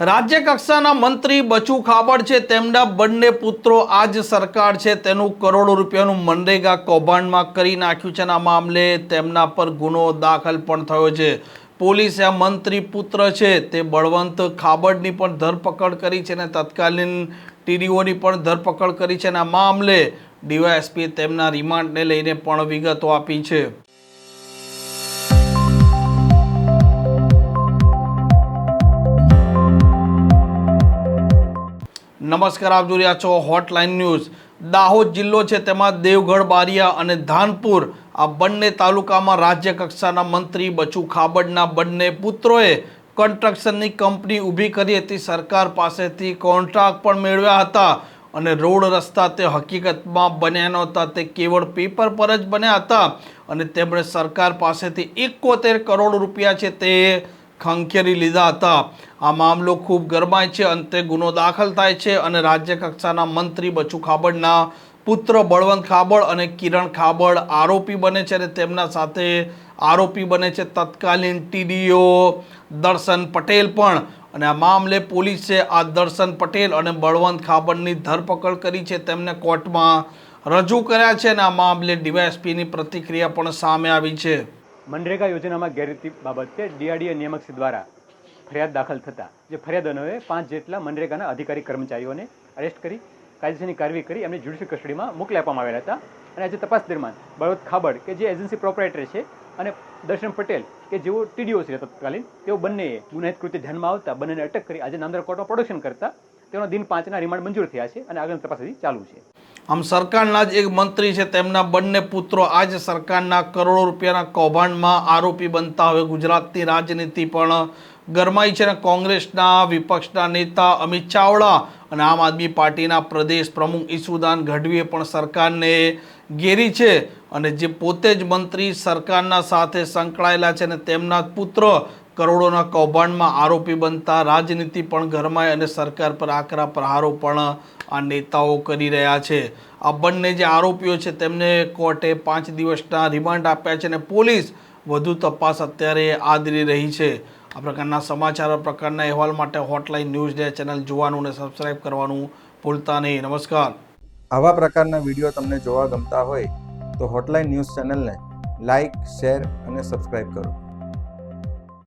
રાજ્ય કક્ષાના મંત્રી બચુ ખાબડ છે, તેમના બંને પુત્રો આજ સરકાર છે, તેનું કરોડો રૂપિયાનું મનરેગા કૌભાંડમાં કરી નાખ્યું છે આ મામલે તેમના પર ગુનો દાખલ પણ થયો છે. પોલીસે આ મંત્રી પુત્ર છે, તે બળવંત ખાબડની પણ ધરપકડ કરી છે અને તત્કાલીન ટીડીઓની પણ ધરપકડ કરી છે અને આ મામલે ડીવાયએસપી તેમના રિમાન્ડને લઈને પણ વિગતો આપી છે. નમસ્કાર, આપ જોઈ રહ્યા છો હોટલાઇન ન્યૂઝ દાહોદ જિલ્લો છે, તેમાં દેવગઢ, બારિયા અને ધાનપુર આ બંને તાલુકામાં રાજ્ય કક્ષાના મંત્રી બચુ ખાબડના બંને પુત્રોએ કન્સ્ટ્રક્શનની કંપની ઊભી કરી હતી. સરકાર પાસેથી કોન્ટ્રાક્ટ પણ મેળવ્યા હતા અને રોડ રસ્તા તે હકીકતમાં બન્યા નહોતા. તે કેવળ પેપર પર જ બન્યા હતા અને તેમણે સરકાર પાસેથી એકોતેર કરોડ રૂપિયા છે તે ખંખેરી લીધા હતા. આ મામલો ખૂબ ગરમાય છે અંતે ગુનો દાખલ થાય છે અને રાજ્ય કક્ષાના મંત્રી બચુ ખાબડના પુત્ર બળવંત ખાબડ અને કિરણ ખાબડ આરોપી બને છે અને તેમના સાથે આરોપી બને છે તત્કાલીન ટીડીઓ દર્શન પટેલ પણ. અને આ મામલે પોલીસે આ દર્શન પટેલ અને બળવંત ખાબડની ધરપકડ કરી છે. તેમને કોર્ટમાં રજૂ કર્યા છે અને આ મામલે ડીવાયએસપીની પ્રતિક્રિયા પણ સામે આવી છે. મનરેગા યોજનામાં ગેરરીતિ બાબતે ડીઆરડીએ નિયામકશ્રી દ્વારા ફરિયાદ દાખલ થતા, જે ફરિયાદનોએ પાંચ જેટલા મનરેગાના અધિકારી કર્મચારીઓને અરેસ્ટ કરી, કાયદેસરની કાર્યવાહી કરી, એમને જ્યુડિશિયલ કસ્ટડીમાં મોકલી આપવામાં આવેલા હતા. અને આજે તપાસ દરમિયાન બળવત ખાબડ, કે જે એજન્સી પ્રોપરેટર છે, અને દર્શન પટેલ, કે જેઓ ટીડીઓ છે તત્કાલીન, તેઓ બંનેએ ગુનાહિત કૃત્ય ધ્યાનમાં આવતા બંનેને અટક કરી આજે નામદાર કોર્ટમાં પ્રોડક્શન કરતા તેનો દિન પાંચના રિમાન્ડ મંજૂર થયા છે અને આગળની તપાસ હજી ચાલુ છે. આમ સરકારના જ એક મંત્રી છે, તેમના બંને પુત્રો આજ સરકારના કરોડો રૂપિયાના કૌભાંડમાં આરોપી બનતા હવે ગુજરાતની રાજનીતિ પણ ગરમાઈ છે અને કોંગ્રેસના વિપક્ષના નેતા અમિત ચાવડા અને આમ આદમી પાર્ટીના પ્રદેશ પ્રમુખ ઈસુદાન ગઢવીએ પણ સરકારને ઘેરી છે અને જે પોતે જ મંત્રી સરકારના સાથે સંકળાયેલા છે અને તેમના પુત્ર કરોડોના કૌભાંડમાં આરોપી બનતા રાજનીતિ પણ ગરમાય અને સરકાર પર આકરા પ્રહારો પણ આ નેતાઓ કરી રહ્યા છે. આ બંને જે આરોપીઓ છે, તેમને કોર્ટે પાંચ દિવસના રિમાન્ડ આપ્યા છે અને પોલીસ વધુ તપાસ અત્યારે આદરી રહી છે. આ પ્રકારના સમાચાર પ્રકારના અહેવાલ માટે હોટલાઇન ન્યૂઝ ડે ચેનલ જોવાનું અને સબસ્ક્રાઇબ કરવાનું ભૂલતા નહીં. નમસ્કાર. આવા પ્રકારના વીડિયો તમને જોવા ગમતા હોય તો હોટલાઇન ન્યૂઝ ચેનલને લાઇક શેર અને સબસ્ક્રાઇબ કરો.